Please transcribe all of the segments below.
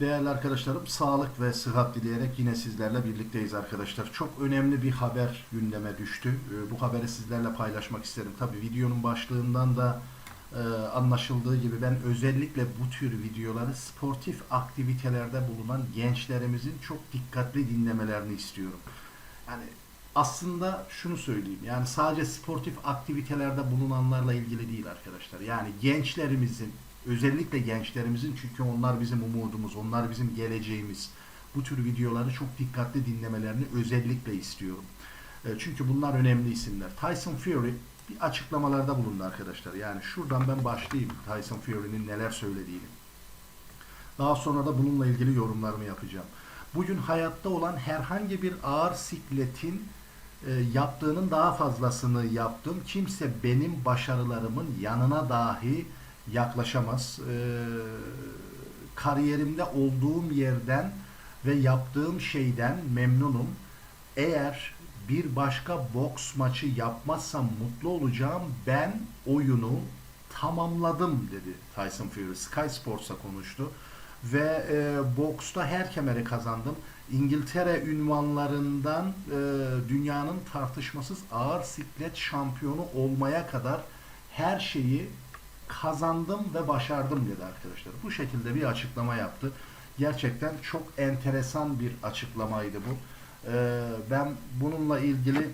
Değerli arkadaşlarım, sağlık ve sıhhat dileyerek yine sizlerle birlikteyiz arkadaşlar. Çok önemli bir haber gündeme düştü. Ee, Bu haberi sizlerle paylaşmak isterim. Tabii videonun başlığından da e, anlaşıldığı gibi ben özellikle bu tür videoları sportif aktivitelerde bulunan gençlerimizin çok dikkatli dinlemelerini istiyorum. Yani aslında şunu söyleyeyim. Yani sadece sportif aktivitelerde bulunanlarla ilgili değil arkadaşlar. Yani gençlerimizin özellikle gençlerimizin çünkü onlar bizim umudumuz, onlar bizim geleceğimiz. Bu tür videoları çok dikkatli dinlemelerini özellikle istiyorum. E, Çünkü bunlar önemli isimler. Tyson Fury bir açıklamalarda bulundu arkadaşlar. Yani şuradan ben başlayayım Tyson Fury'nin neler söylediğini. Daha sonra da bununla ilgili yorumlarımı yapacağım. Bugün hayatta olan herhangi bir ağır sikletin e, yaptığının daha fazlasını yaptım. Kimse benim başarılarımın yanına dahi yaklaşamaz. E, kariyerimde olduğum yerden ve yaptığım şeyden memnunum. Eğer bir başka boks maçı yapmazsam mutlu olacağım. Ben oyunu tamamladım dedi Tyson Fury. Sky Sports'a konuştu. Ve e, boksta her kemeri kazandım. İngiltere ünvanlarından e, dünyanın tartışmasız ağır siklet şampiyonu olmaya kadar her şeyi kazandım ve başardım dedi arkadaşlar. Bu şekilde bir açıklama yaptı. Gerçekten çok enteresan bir açıklamaydı bu. Ee, ben bununla ilgili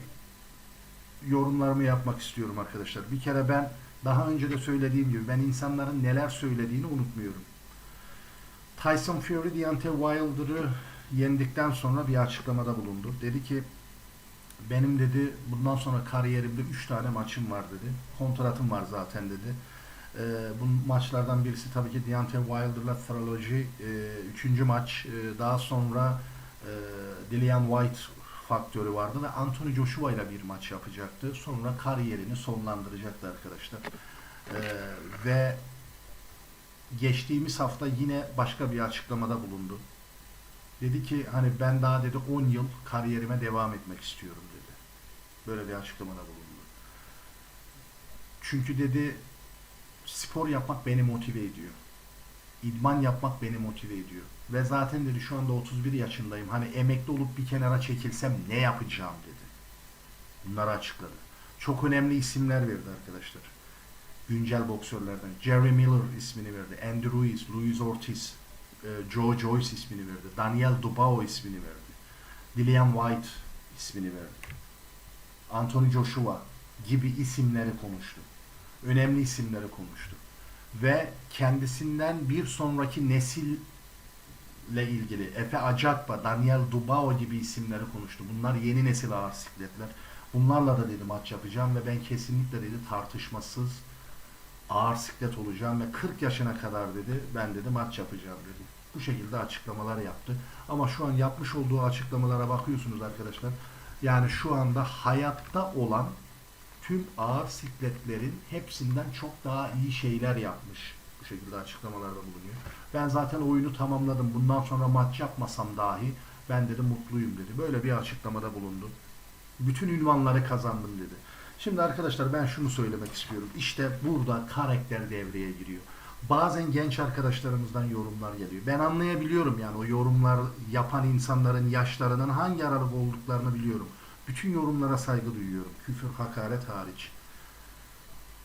yorumlarımı yapmak istiyorum arkadaşlar. Bir kere ben daha önce de söylediğim gibi ben insanların neler söylediğini unutmuyorum. Tyson Fury Deontay Wilder'ı yendikten sonra bir açıklamada bulundu. Dedi ki benim dedi bundan sonra kariyerimde 3 tane maçım var dedi. Kontratım var zaten dedi. Ee, bu maçlardan birisi tabii ki Deontay Wilder'la Trilogy 3. maç. Ee, daha sonra e, Dillian White faktörü vardı ve Anthony Joshua ile bir maç yapacaktı. Sonra kariyerini sonlandıracaktı arkadaşlar. Ee, ve geçtiğimiz hafta yine başka bir açıklamada bulundu. Dedi ki hani ben daha dedi 10 yıl kariyerime devam etmek istiyorum dedi. Böyle bir açıklamada bulundu. Çünkü dedi spor yapmak beni motive ediyor. İdman yapmak beni motive ediyor. Ve zaten dedi şu anda 31 yaşındayım. Hani emekli olup bir kenara çekilsem ne yapacağım dedi. Bunları açıkladı. Çok önemli isimler verdi arkadaşlar. Güncel boksörlerden. Jerry Miller ismini verdi. Andy Ruiz, Luis Ortiz, e, Joe Joyce ismini verdi. Daniel Dubao ismini verdi. Dillian White ismini verdi. Anthony Joshua gibi isimleri konuştu. Önemli isimleri konuştu. Ve kendisinden bir sonraki nesille ilgili Efe Acakba, Daniel Dubao gibi isimleri konuştu. Bunlar yeni nesil ağır sikletler. Bunlarla da dedi maç yapacağım ve ben kesinlikle dedi tartışmasız ağır siklet olacağım ve 40 yaşına kadar dedi ben dedi maç yapacağım dedi. Bu şekilde açıklamalar yaptı. Ama şu an yapmış olduğu açıklamalara bakıyorsunuz arkadaşlar. Yani şu anda hayatta olan tüm ağır sikletlerin hepsinden çok daha iyi şeyler yapmış. Bu şekilde açıklamalarda bulunuyor. Ben zaten oyunu tamamladım. Bundan sonra maç yapmasam dahi ben dedi mutluyum dedi. Böyle bir açıklamada bulundu. Bütün ünvanları kazandım dedi. Şimdi arkadaşlar ben şunu söylemek istiyorum. İşte burada karakter devreye giriyor. Bazen genç arkadaşlarımızdan yorumlar geliyor. Ben anlayabiliyorum yani o yorumlar yapan insanların yaşlarının hangi aralık olduklarını biliyorum. Bütün yorumlara saygı duyuyorum. Küfür, hakaret hariç.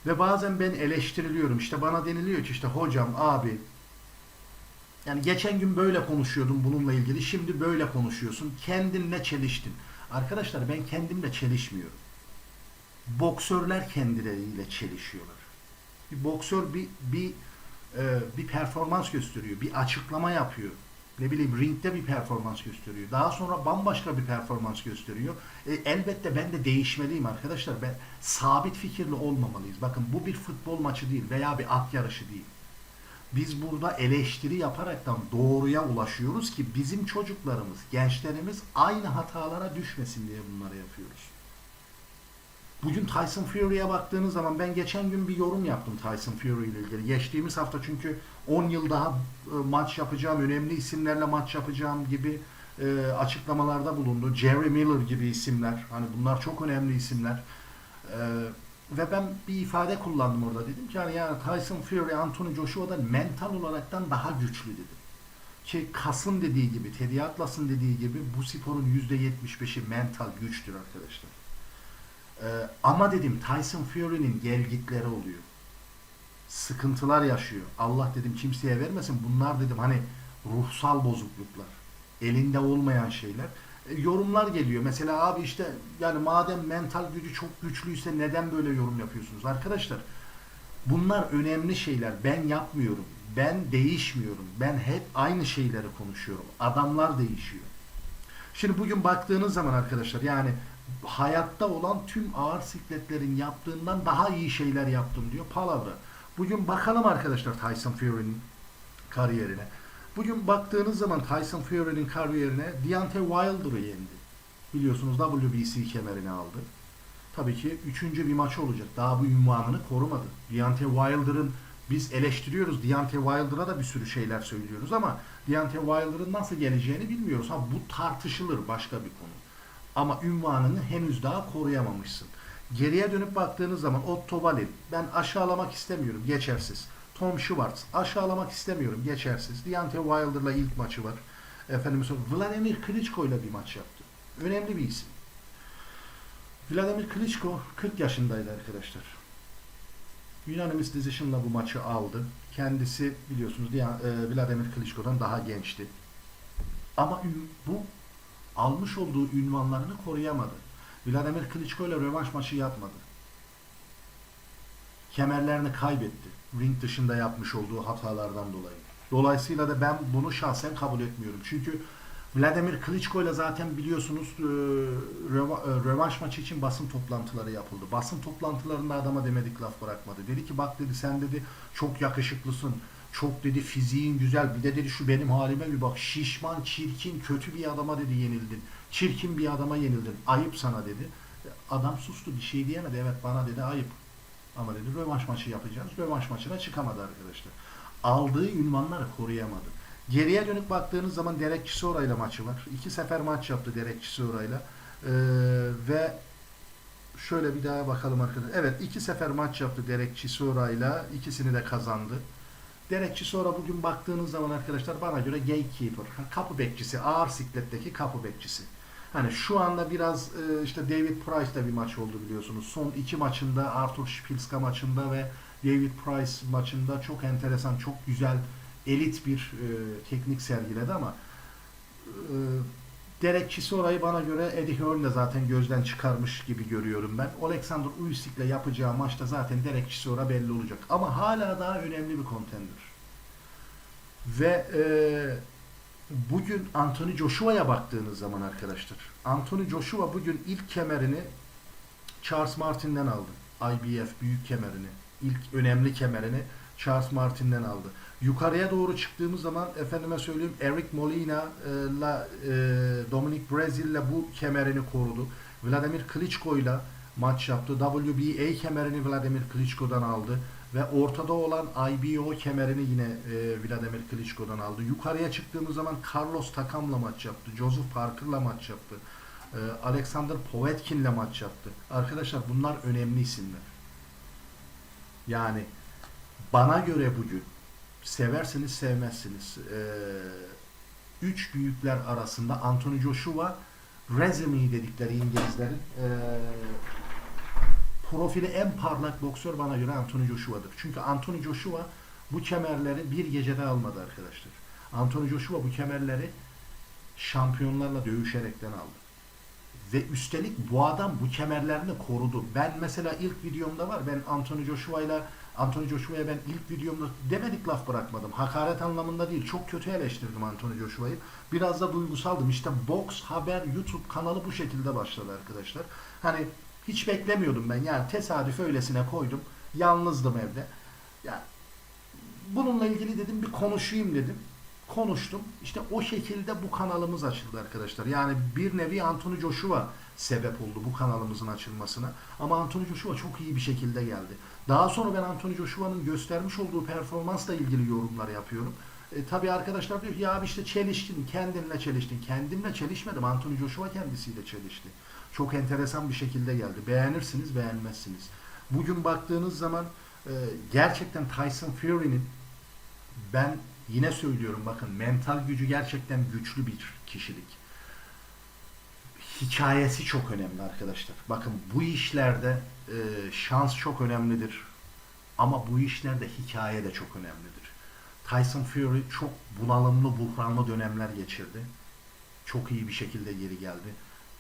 Ve bazen ben eleştiriliyorum. İşte bana deniliyor ki işte hocam, abi yani geçen gün böyle konuşuyordum bununla ilgili. Şimdi böyle konuşuyorsun. Kendinle çeliştin. Arkadaşlar ben kendimle çelişmiyorum. Boksörler kendileriyle çelişiyorlar. Bir boksör bir bir e, bir performans gösteriyor, bir açıklama yapıyor. Ne bileyim ringde bir performans gösteriyor. Daha sonra bambaşka bir performans gösteriyor. E, elbette ben de değişmeliyim arkadaşlar. Ben sabit fikirli olmamalıyız. Bakın bu bir futbol maçı değil veya bir at yarışı değil. Biz burada eleştiri yaparaktan doğruya ulaşıyoruz ki bizim çocuklarımız, gençlerimiz aynı hatalara düşmesin diye bunları yapıyoruz. Bugün Tyson Fury'e baktığınız zaman ben geçen gün bir yorum yaptım Tyson Fury ile ilgili. Geçtiğimiz hafta çünkü 10 yıl daha e, maç yapacağım, önemli isimlerle maç yapacağım gibi e, açıklamalarda bulundu. Jerry Miller gibi isimler. Hani bunlar çok önemli isimler. E, ve ben bir ifade kullandım orada. Dedim ki yani, yani Tyson Fury, Anthony Joshua'dan mental olaraktan daha güçlü dedim. ki Kas'ın dediği gibi, Teddy Atlas'ın dediği gibi bu sporun %75'i mental güçtür arkadaşlar. Ee, ama dedim Tyson Fury'nin gelgitleri oluyor. Sıkıntılar yaşıyor. Allah dedim kimseye vermesin. Bunlar dedim hani ruhsal bozukluklar. Elinde olmayan şeyler. E, yorumlar geliyor. Mesela abi işte yani madem mental gücü çok güçlüyse neden böyle yorum yapıyorsunuz? Arkadaşlar bunlar önemli şeyler. Ben yapmıyorum. Ben değişmiyorum. Ben hep aynı şeyleri konuşuyorum. Adamlar değişiyor. Şimdi bugün baktığınız zaman arkadaşlar yani hayatta olan tüm ağır sikletlerin yaptığından daha iyi şeyler yaptım diyor palavra. Bugün bakalım arkadaşlar Tyson Fury'nin kariyerine. Bugün baktığınız zaman Tyson Fury'nin kariyerine Deontay Wilder'ı yendi. Biliyorsunuz WBC kemerini aldı. Tabii ki üçüncü bir maç olacak. Daha bu ünvanını korumadı. Deontay Wilder'ın biz eleştiriyoruz. Deontay Wilder'a da bir sürü şeyler söylüyoruz ama Deontay Wilder'ın nasıl geleceğini bilmiyoruz. Ha bu tartışılır başka bir konu. Ama ünvanını henüz daha koruyamamışsın. Geriye dönüp baktığınız zaman Otto Wallin ben aşağılamak istemiyorum geçersiz. Tom Schwartz aşağılamak istemiyorum geçersiz. Deontay Wilder'la ilk maçı var. Efendim Vladimir Klitschko ile bir maç yaptı. Önemli bir isim. Vladimir Klitschko 40 yaşındaydı arkadaşlar. Unanimous Decision'la bu maçı aldı. Kendisi biliyorsunuz e, Vladimir Klitschko'dan daha gençti. Ama bu almış olduğu ünvanlarını koruyamadı. Vladimir Klitschko ile rövanş maçı yapmadı. Kemerlerini kaybetti. Ring dışında yapmış olduğu hatalardan dolayı. Dolayısıyla da ben bunu şahsen kabul etmiyorum. Çünkü Vladimir Klitschko ile zaten biliyorsunuz e, e, rövanş maçı için basın toplantıları yapıldı. Basın toplantılarında adama demedik laf bırakmadı. Dedi ki bak dedi sen dedi çok yakışıklısın. Çok dedi fiziğin güzel. Bir de dedi şu benim halime bir bak. Şişman, çirkin, kötü bir adama dedi yenildin. Çirkin bir adama yenildin. Ayıp sana dedi. Adam sustu bir şey diyemedi. Evet bana dedi ayıp. Ama dedi rövanş maçı yapacağız. Rövanş maçına çıkamadı arkadaşlar. Aldığı ünvanları koruyamadı. Geriye dönüp baktığınız zaman Derek Chisora ile maçı var. İki sefer maç yaptı Derek Chisora ile. Ee, ve şöyle bir daha bakalım arkadaşlar. Evet iki sefer maç yaptı Derek Chisora ile. İkisini de kazandı. Derek Chisora bugün baktığınız zaman arkadaşlar bana göre gatekeeper, kapı bekçisi, ağır sikletteki kapı bekçisi. Hani şu anda biraz e, işte David Price'da bir maç oldu biliyorsunuz. Son iki maçında Arthur Szpilka maçında ve David Price maçında çok enteresan, çok güzel, elit bir e, teknik sergiledi ama Derek Chisora'yı bana göre Eddie Hearn de zaten gözden çıkarmış gibi görüyorum ben. Alexander Usyk'le yapacağı maçta zaten Derek Chisora belli olacak. Ama hala daha önemli bir contender. Ve e, bugün Anthony Joshua'ya baktığınız zaman arkadaşlar. Anthony Joshua bugün ilk kemerini Charles Martin'den aldı. IBF büyük kemerini. ilk önemli kemerini Charles Martin'den aldı. Yukarıya doğru çıktığımız zaman efendime söyleyeyim Eric Molina e, e, Dominic Brazil ile bu kemerini korudu. Vladimir Klitschko ile maç yaptı. WBA kemerini Vladimir Klitschko'dan aldı ve ortada olan IBO kemerini yine e, Vladimir Klitschko'dan aldı. Yukarıya çıktığımız zaman Carlos Takam'la maç yaptı. Joseph Parker'la maç yaptı. E, Alexander Povetkin'le maç yaptı. Arkadaşlar bunlar önemli isimler. Yani bana göre bugün seversiniz sevmezsiniz. Ee, üç büyükler arasında Anthony Joshua resume dedikleri İngilizlerin ee, profili en parlak boksör bana göre Anthony Joshua'dır. Çünkü Anthony Joshua bu kemerleri bir gecede almadı arkadaşlar. Anthony Joshua bu kemerleri şampiyonlarla dövüşerekten aldı. Ve üstelik bu adam bu kemerlerini korudu. Ben mesela ilk videomda var. Ben Anthony Joshua ile Anthony Joshua'ya ben ilk videomda demedik laf bırakmadım. Hakaret anlamında değil. Çok kötü eleştirdim Anthony Joshua'yı. Biraz da duygusaldım. İşte Box Haber YouTube kanalı bu şekilde başladı arkadaşlar. Hani hiç beklemiyordum ben. Yani tesadüf öylesine koydum. Yalnızdım evde. Ya bununla ilgili dedim bir konuşayım dedim. Konuştum. İşte o şekilde bu kanalımız açıldı arkadaşlar. Yani bir nevi Anthony Joshua sebep oldu bu kanalımızın açılmasına. Ama Anthony Joshua çok iyi bir şekilde geldi. Daha sonra ben Anthony Joshua'nın göstermiş olduğu performansla ilgili yorumlar yapıyorum. E, tabii arkadaşlar diyor ki ya abi işte çeliştin, kendinle çeliştin. Kendimle çelişmedim. Anthony Joshua kendisiyle çelişti. Çok enteresan bir şekilde geldi. Beğenirsiniz, beğenmezsiniz. Bugün baktığınız zaman e, gerçekten Tyson Fury'nin ben Yine söylüyorum bakın mental gücü gerçekten güçlü bir kişilik. Hikayesi çok önemli arkadaşlar. Bakın bu işlerde e, şans çok önemlidir. Ama bu işlerde hikaye de çok önemlidir. Tyson Fury çok bunalımlı, buhranlı dönemler geçirdi. Çok iyi bir şekilde geri geldi.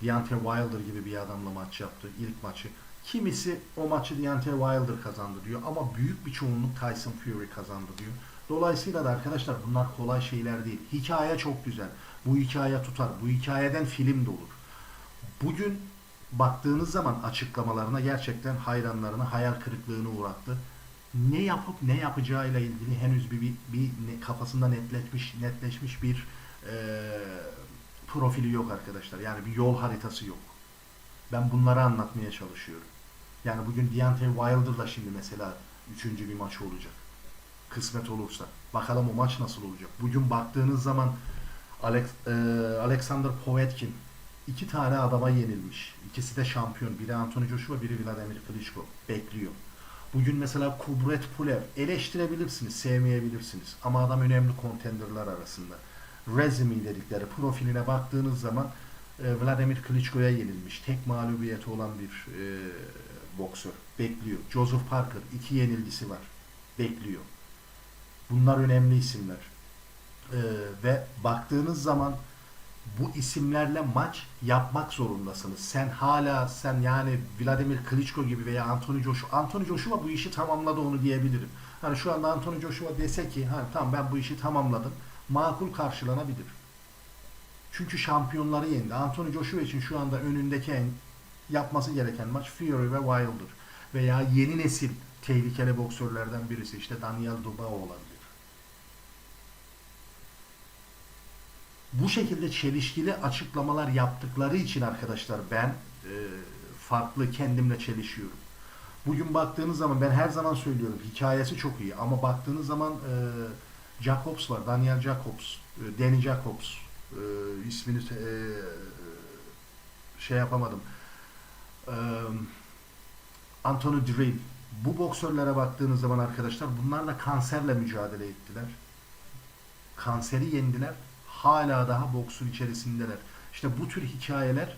Deontay Wilder gibi bir adamla maç yaptı ilk maçı. Kimisi o maçı Deontay Wilder kazandı diyor ama büyük bir çoğunluk Tyson Fury kazandı diyor. Dolayısıyla da arkadaşlar bunlar kolay şeyler değil. Hikaye çok güzel. Bu hikaye tutar. Bu hikayeden film de olur. Bugün baktığınız zaman açıklamalarına gerçekten hayranlarını hayal kırıklığına uğrattı. Ne yapıp ne yapacağıyla ilgili henüz bir, bir, bir kafasında netleşmiş netleşmiş bir eee, profili yok arkadaşlar. Yani bir yol haritası yok. Ben bunları anlatmaya çalışıyorum. Yani bugün Deontay Wilder'la şimdi mesela üçüncü bir maç olacak. Kısmet olursa. Bakalım o maç nasıl olacak. Bugün baktığınız zaman Alex, eee, Alexander Povetkin iki tane adama yenilmiş. İkisi de şampiyon. Biri Anthony Joshua, biri Vladimir Klitschko. Bekliyor. Bugün mesela Kubret Pulev eleştirebilirsiniz, sevmeyebilirsiniz. Ama adam önemli kontenderlar arasında. Resume dedikleri profiline baktığınız zaman e, Vladimir Klitschko'ya yenilmiş. Tek mağlubiyeti olan bir e, boksör. Bekliyor. Joseph Parker iki yenilgisi var. Bekliyor. Bunlar önemli isimler. E, ve baktığınız zaman bu isimlerle maç yapmak zorundasınız. Sen hala sen yani Vladimir Klitschko gibi veya Anthony Joshua Anthony Joshua bu işi tamamladı onu diyebilirim. Hani şu anda Anthony Joshua dese ki ha tamam ben bu işi tamamladım. Makul karşılanabilir. Çünkü şampiyonları yendi. Anthony Joshua için şu anda önündeki en yapması gereken maç Fury ve Wilder. Veya yeni nesil tehlikeli boksörlerden birisi işte Daniel Dubois olabilir. Bu şekilde çelişkili açıklamalar yaptıkları için arkadaşlar ben e, farklı kendimle çelişiyorum. Bugün baktığınız zaman ben her zaman söylüyorum hikayesi çok iyi ama baktığınız zaman e, Jacobs var, Daniel Jacobs, e, Danny Jacobs e, ismini e, şey yapamadım. E, Anthony Drill. Bu boksörlere baktığınız zaman arkadaşlar bunlar da kanserle mücadele ettiler. Kanseri yendiler hala daha boksun içerisindeler. İşte bu tür hikayeler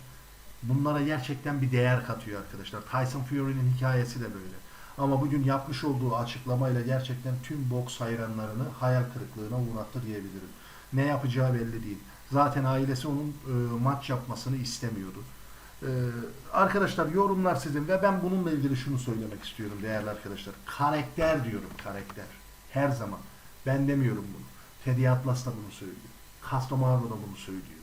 bunlara gerçekten bir değer katıyor arkadaşlar. Tyson Fury'nin hikayesi de böyle. Ama bugün yapmış olduğu açıklamayla gerçekten tüm boks hayranlarını hayal kırıklığına uğrattı diyebilirim. Ne yapacağı belli değil. Zaten ailesi onun e, maç yapmasını istemiyordu. E, arkadaşlar yorumlar sizin ve ben bununla ilgili şunu söylemek istiyorum değerli arkadaşlar. Karakter diyorum karakter. Her zaman. Ben demiyorum bunu. Teddy Atlas da bunu söylüyor. Castomaro da bunu söylüyor.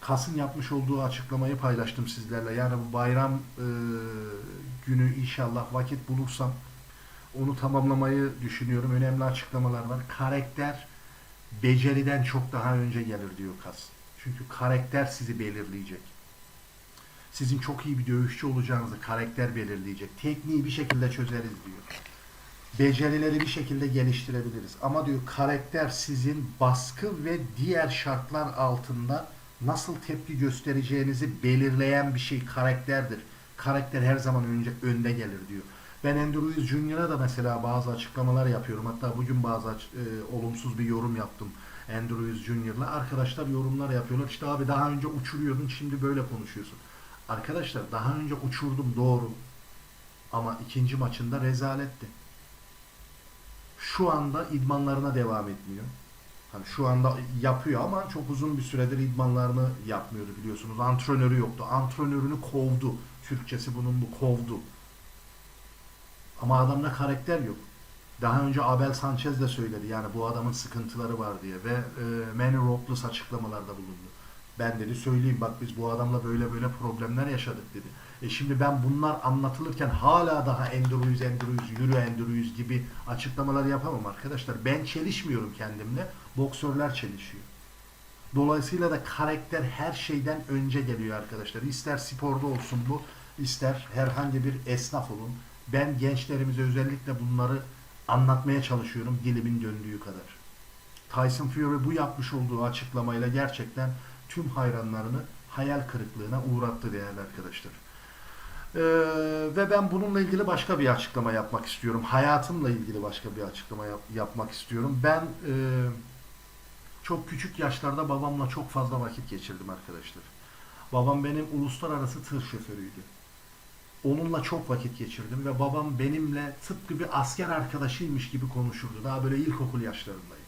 Kas'ın yapmış olduğu açıklamayı paylaştım sizlerle. Yani bu bayram e, günü inşallah vakit bulursam onu tamamlamayı düşünüyorum. Önemli açıklamalar var. Karakter beceriden çok daha önce gelir diyor Kas. Çünkü karakter sizi belirleyecek. Sizin çok iyi bir dövüşçü olacağınızı karakter belirleyecek. Tekniği bir şekilde çözeriz diyor becerileri bir şekilde geliştirebiliriz. Ama diyor karakter sizin baskı ve diğer şartlar altında nasıl tepki göstereceğinizi belirleyen bir şey karakterdir. Karakter her zaman önce önde gelir diyor. Ben Andrew Jr.'a da mesela bazı açıklamalar yapıyorum. Hatta bugün bazı e, olumsuz bir yorum yaptım Andrew Ruiz Jr.'la. Arkadaşlar yorumlar yapıyorlar. İşte abi daha önce uçuruyordun şimdi böyle konuşuyorsun. Arkadaşlar daha önce uçurdum doğru. Ama ikinci maçında rezaletti şu anda idmanlarına devam etmiyor. Hani şu anda yapıyor ama çok uzun bir süredir idmanlarını yapmıyordu biliyorsunuz. Antrenörü yoktu. Antrenörünü kovdu. Türkçesi bunun bu kovdu. Ama adamda karakter yok. Daha önce Abel Sanchez de söyledi yani bu adamın sıkıntıları var diye ve e, Manny Robles açıklamalarda bulundu. Ben dedi söyleyeyim bak biz bu adamla böyle böyle problemler yaşadık dedi. E şimdi ben bunlar anlatılırken hala daha Andrews, Andrews, yürü Andrews gibi açıklamalar yapamam arkadaşlar. Ben çelişmiyorum kendimle. Boksörler çelişiyor. Dolayısıyla da karakter her şeyden önce geliyor arkadaşlar. İster sporda olsun bu, ister herhangi bir esnaf olun. Ben gençlerimize özellikle bunları anlatmaya çalışıyorum dilimin döndüğü kadar. Tyson Fury bu yapmış olduğu açıklamayla gerçekten tüm hayranlarını hayal kırıklığına uğrattı değerli arkadaşlar. Ee, ve ben bununla ilgili başka bir açıklama yapmak istiyorum. Hayatımla ilgili başka bir açıklama yap- yapmak istiyorum. Ben e, çok küçük yaşlarda babamla çok fazla vakit geçirdim arkadaşlar. Babam benim uluslararası tır şoförüydü. Onunla çok vakit geçirdim ve babam benimle tıpkı bir asker arkadaşıymış gibi konuşurdu. Daha böyle ilkokul yaşlarındayım.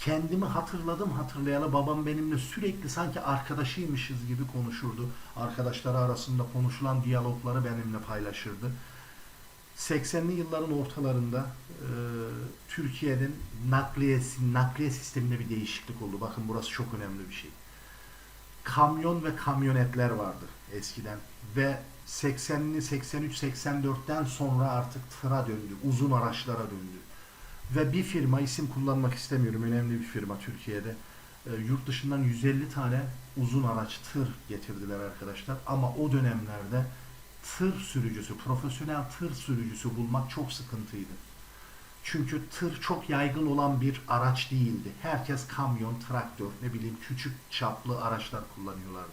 Kendimi hatırladım hatırlayalı babam benimle sürekli sanki arkadaşıymışız gibi konuşurdu. Arkadaşları arasında konuşulan diyalogları benimle paylaşırdı. 80'li yılların ortalarında e, Türkiye'nin nakliyesi, nakliye sisteminde bir değişiklik oldu. Bakın burası çok önemli bir şey. Kamyon ve kamyonetler vardı eskiden ve 80'li 83 84'ten sonra artık tıra döndü, uzun araçlara döndü. Ve bir firma isim kullanmak istemiyorum. Önemli bir firma Türkiye'de. E, yurt dışından 150 tane uzun araç tır getirdiler arkadaşlar. Ama o dönemlerde tır sürücüsü, profesyonel tır sürücüsü bulmak çok sıkıntıydı. Çünkü tır çok yaygın olan bir araç değildi. Herkes kamyon, traktör, ne bileyim küçük çaplı araçlar kullanıyorlardı.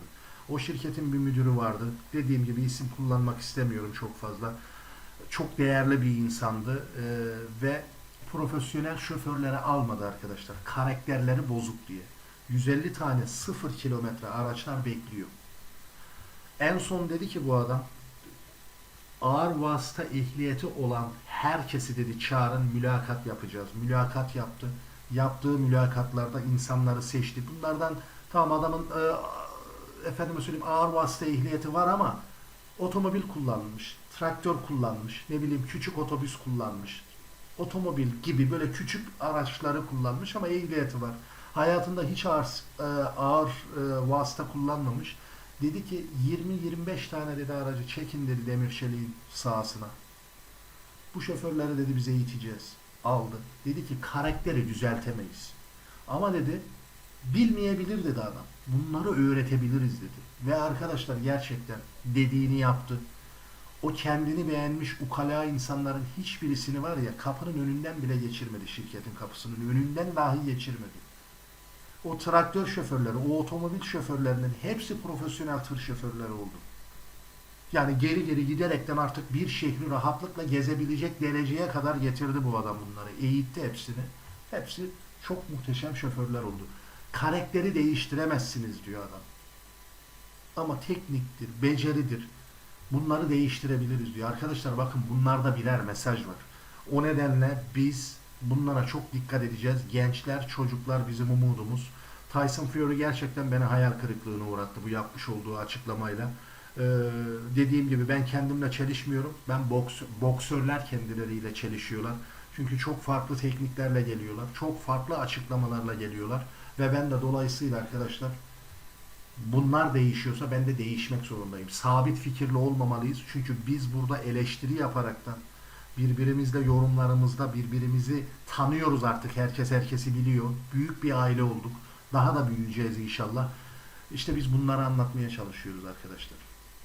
O şirketin bir müdürü vardı. Dediğim gibi isim kullanmak istemiyorum çok fazla. Çok değerli bir insandı Ee, ve profesyonel şoförlere almadı arkadaşlar. Karakterleri bozuk diye. 150 tane 0 kilometre araçlar bekliyor. En son dedi ki bu adam ağır vasıta ehliyeti olan herkesi dedi çağırın mülakat yapacağız. Mülakat yaptı. Yaptığı mülakatlarda insanları seçti. Bunlardan tamam adamın e, efendime söyleyeyim ağır vasıta ehliyeti var ama otomobil kullanmış, traktör kullanmış, ne bileyim küçük otobüs kullanmış, otomobil gibi böyle küçük araçları kullanmış ama ehliyeti var. Hayatında hiç ağır, e, ağır e, vasıta kullanmamış. Dedi ki 20-25 tane dedi aracı çekin dedi demir çeliğin sahasına. Bu şoförleri dedi bize eğiteceğiz. Aldı. Dedi ki karakteri düzeltemeyiz. Ama dedi bilmeyebilir dedi adam. Bunları öğretebiliriz dedi. Ve arkadaşlar gerçekten dediğini yaptı. O kendini beğenmiş ukala insanların hiçbirisini var ya kapının önünden bile geçirmedi şirketin kapısının önünden dahi geçirmedi. O traktör şoförleri, o otomobil şoförlerinin hepsi profesyonel tır şoförleri oldu. Yani geri geri giderekten artık bir şehri rahatlıkla gezebilecek dereceye kadar getirdi bu adam bunları. Eğitti hepsini. Hepsi çok muhteşem şoförler oldu. Karakteri değiştiremezsiniz diyor adam. Ama tekniktir, beceridir. Bunları değiştirebiliriz diyor. Arkadaşlar bakın bunlarda birer mesaj var. O nedenle biz bunlara çok dikkat edeceğiz. Gençler, çocuklar bizim umudumuz. Tyson Fury gerçekten beni hayal kırıklığına uğrattı bu yapmış olduğu açıklamayla. Ee, dediğim gibi ben kendimle çelişmiyorum. Ben boks, boksörler kendileriyle çelişiyorlar. Çünkü çok farklı tekniklerle geliyorlar. Çok farklı açıklamalarla geliyorlar. Ve ben de dolayısıyla arkadaşlar bunlar değişiyorsa ben de değişmek zorundayım. Sabit fikirli olmamalıyız. Çünkü biz burada eleştiri yaparaktan birbirimizle yorumlarımızda birbirimizi tanıyoruz artık. Herkes herkesi biliyor. Büyük bir aile olduk. Daha da büyüyeceğiz inşallah. İşte biz bunları anlatmaya çalışıyoruz arkadaşlar.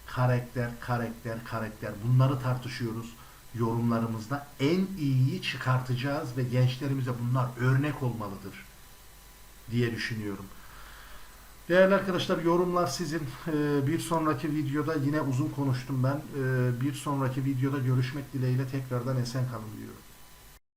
Karakter, karakter, karakter. Bunları tartışıyoruz yorumlarımızda. En iyiyi çıkartacağız ve gençlerimize bunlar örnek olmalıdır diye düşünüyorum. Değerli arkadaşlar yorumlar sizin. Ee, Bir sonraki videoda yine uzun konuştum ben. Ee, Bir sonraki videoda görüşmek dileğiyle tekrardan esen kalın diyorum.